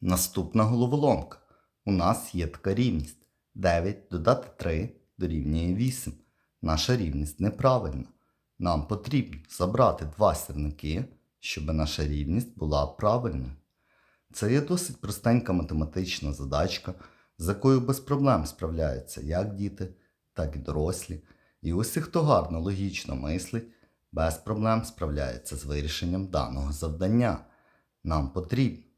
Наступна головоломка. У нас є така рівність. 9 додати 3 дорівнює 8. Наша рівність неправильна. Нам потрібно забрати два сірники, щоб наша рівність була правильною. Це є досить простенька математична задачка, з якою без проблем справляються як діти, так і дорослі. І усі, хто гарно логічно мислить, без проблем справляється з вирішенням даного завдання. Нам потрібно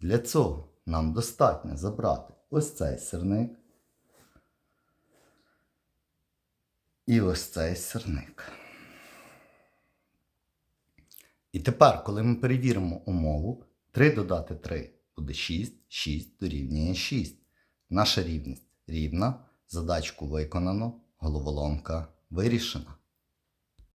Для цього нам достатньо забрати ось цей сірник і ось цей сірник. І тепер, коли ми перевіримо умову, 3 додати 3 буде 6, 6 дорівнює 6. Наша рівність рівна, задачку виконано, головоломка вирішена.